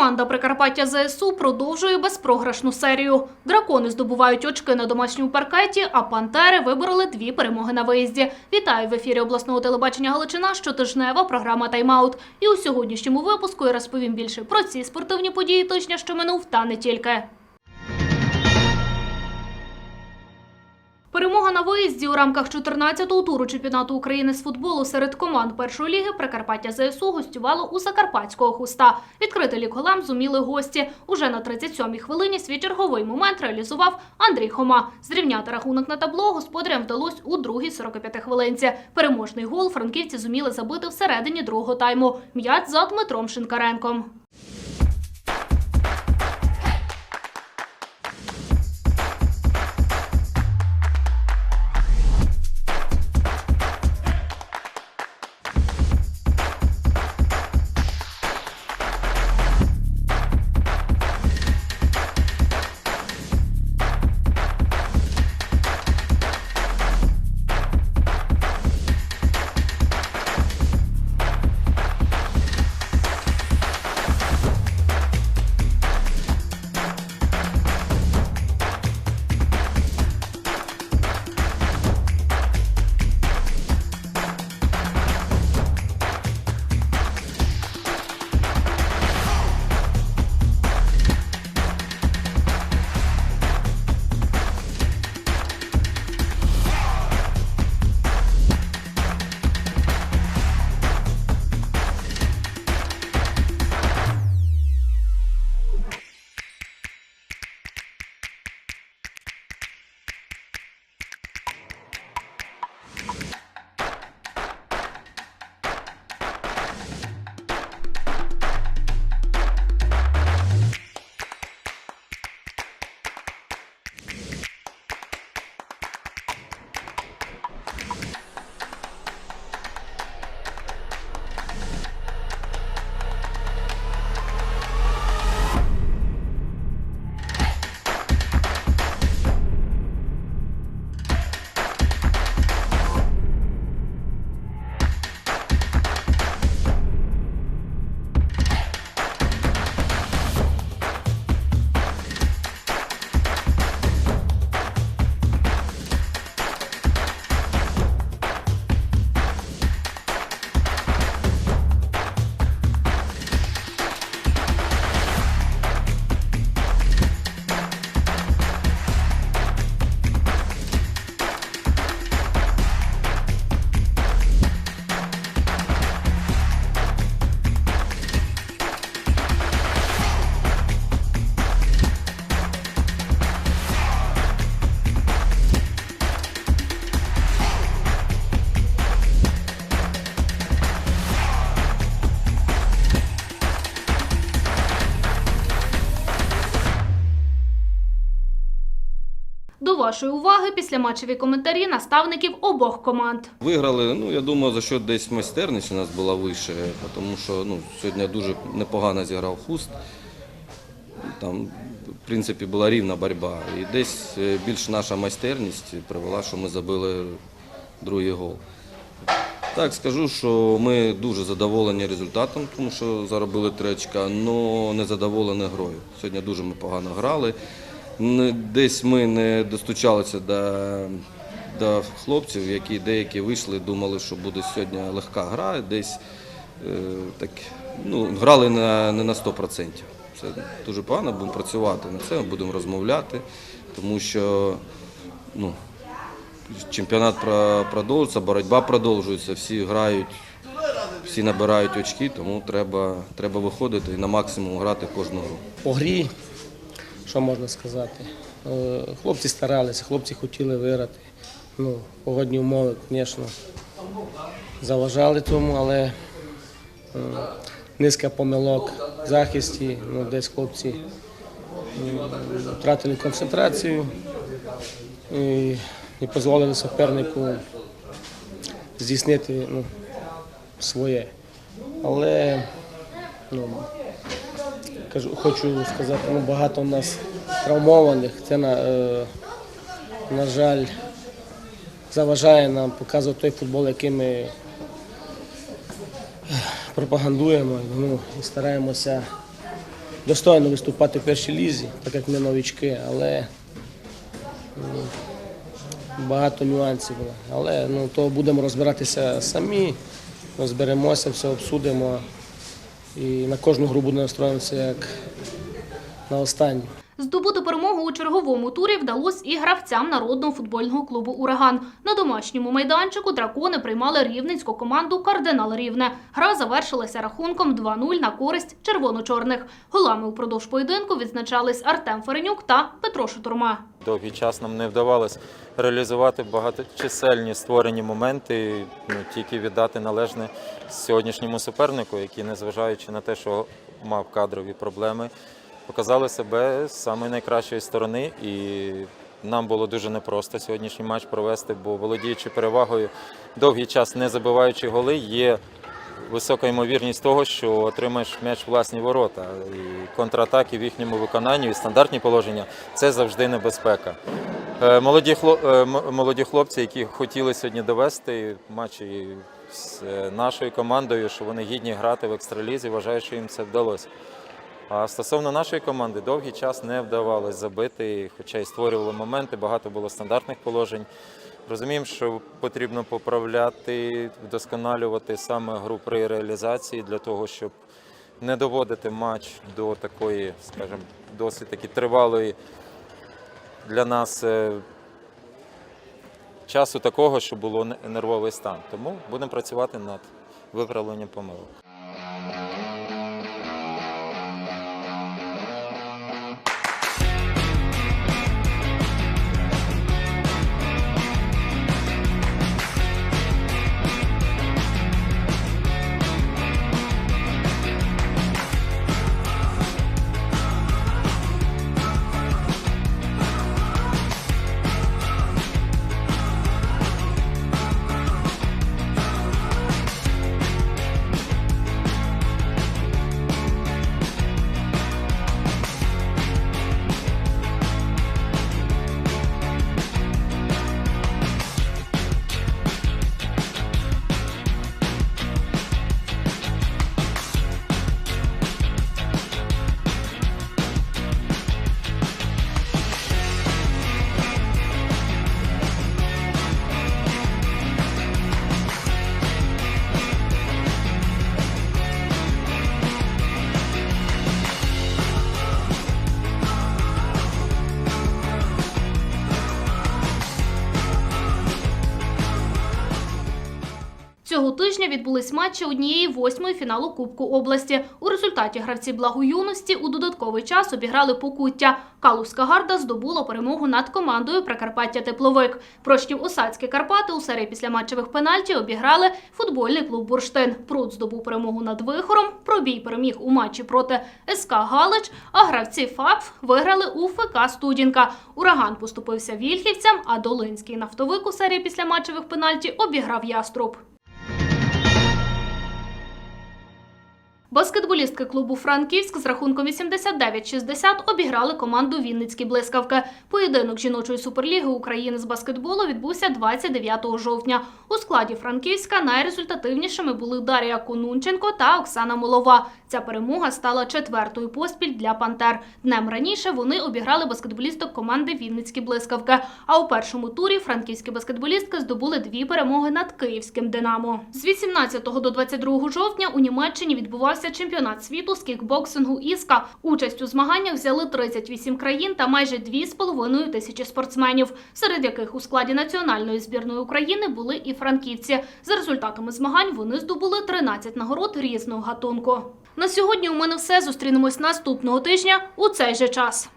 Команда Прикарпаття ЗСУ продовжує безпрограшну серію. Дракони здобувають очки на домашньому паркеті, а пантери вибороли дві перемоги на виїзді. Вітаю в ефірі обласного телебачення Галичина. Щотижнева програма Тайм-аут. І у сьогоднішньому випуску я розповім більше про ці спортивні події точня що минув, та не тільки. Перемога на виїзді у рамках 14-го туру чемпіонату України з футболу серед команд першої ліги Прикарпаття ЗСУ гостювало у Закарпатського хуста. Відкрити лік голем зуміли гості. Уже на 37-й хвилині свій черговий момент реалізував Андрій Хома. Зрівняти рахунок на табло господарям вдалося у другій 45 хвилинці. Переможний гол франківці зуміли забити всередині другого тайму. М'яч за Дмитром Шинкаренком. Вашої уваги післяматчеві коментарі наставників обох команд. Виграли, ну я думаю, за що десь майстерність у нас була вище, тому що ну, сьогодні дуже непогано зіграв хуст. Там, в принципі, була рівна боротьба. І десь е, більш наша майстерність привела, що ми забили другий гол. Так, скажу, що ми дуже задоволені результатом, тому що заробили три але не задоволені грою. Сьогодні дуже ми погано грали. Десь ми не достучалися до, до хлопців, які деякі вийшли, думали, що буде сьогодні легка гра, десь е, так, ну, грали на, не на 100%. Це дуже погано, будемо працювати над це, будемо розмовляти, тому що ну, чемпіонат про- продовжується, боротьба продовжується, всі грають, всі набирають очки, тому треба, треба виходити і на максимум грати кожну гру. по грі, що можна сказати. Е, Хлопці старалися, хлопці хотіли виграти. Ну, погодні умови, звісно, заважали тому, але низка помилок в захисті, ну, десь хлопці втратили концентрацію і не дозволили супернику здійснити ну, своє. Але ну, кажу, хочу сказати, ну, багато у нас травмованих. Це, на, е, на жаль, заважає нам показувати той футбол, який ми е, пропагандуємо ну, і стараємося достойно виступати в першій лізі, так як ми новички, але м, багато нюансів було. Але ну, то будемо розбиратися самі, розберемося, все обсудимо. І на кожну гру буде настроїмося як на останню. Здобути перемогу у черговому турі вдалося і гравцям народного футбольного клубу Ураган. На домашньому майданчику дракони приймали рівненську команду Кардинал Рівне. Гра завершилася рахунком 2-0 на користь червоно-чорних. Голами упродовж поєдинку відзначались Артем Ференюк та Петро Шутурма. Довгий час нам не вдавалось реалізувати багаточисельні створені моменти, ну, тільки віддати належне сьогоднішньому супернику, який, незважаючи на те, що мав кадрові проблеми, показали себе з самої найкращої сторони. І нам було дуже непросто сьогоднішній матч провести, бо володіючи перевагою довгий час не забиваючи голи, є висока ймовірність того, що отримаєш м'яч власні ворота. І контратаки в їхньому виконанні, і стандартні положення це завжди небезпека. Е, Молоді, е, молоді хлопці, які хотіли сьогодні довести матчі з е, нашою командою, що вони гідні грати в екстралізі, вважаю, що їм це вдалося. А стосовно нашої команди, довгий час не вдавалось забити, хоча й створювали моменти, багато було стандартних положень. Розуміємо, що потрібно поправляти, вдосконалювати саме гру при реалізації для того, щоб не доводити матч до такої, скажімо, досить таки тривалої для нас е, часу такого, що було нервовий стан. Тому будемо працювати над виправленням помилок. Тижня відбулись матчі однієї восьмої фіналу Кубку області. У результаті гравці благоюності у додатковий час обіграли покуття. Калузька гарда здобула перемогу над командою Прикарпаття Тепловик. Прочнів Осадські Карпати у серії післяматчевих пенальті обіграли футбольний клуб Бурштин. Пруд здобув перемогу над Вихором. Пробій переміг у матчі проти СК Галич. А гравці ФАП виграли у ФК Студінка. Ураган поступився вільхівцям, а Долинський нафтовик у серії післяматчевих пенальті обіграв Яструб. Баскетболістки клубу Франківськ з рахунком 89-60 обіграли команду Вінницькі блискавки. Поєдинок жіночої суперліги України з баскетболу відбувся 29 жовтня. У складі Франківська найрезультативнішими були Дар'я Конунченко та Оксана Молова. Ця перемога стала четвертою поспіль для Пантер. Днем раніше вони обіграли баскетболісток команди Вінницькі блискавки. А у першому турі франківські баскетболістки здобули дві перемоги над київським Динамо. З 18 до 22 жовтня у Німеччині відбувався чемпіонат світу з кікбоксингу Іска. Участь у змаганнях взяли 38 країн та майже 2,5 тисячі спортсменів, серед яких у складі національної збірної України були і франківці. За результатами змагань вони здобули 13 нагород різного гатунку. На сьогодні у мене все. Зустрінемось наступного тижня у цей же час.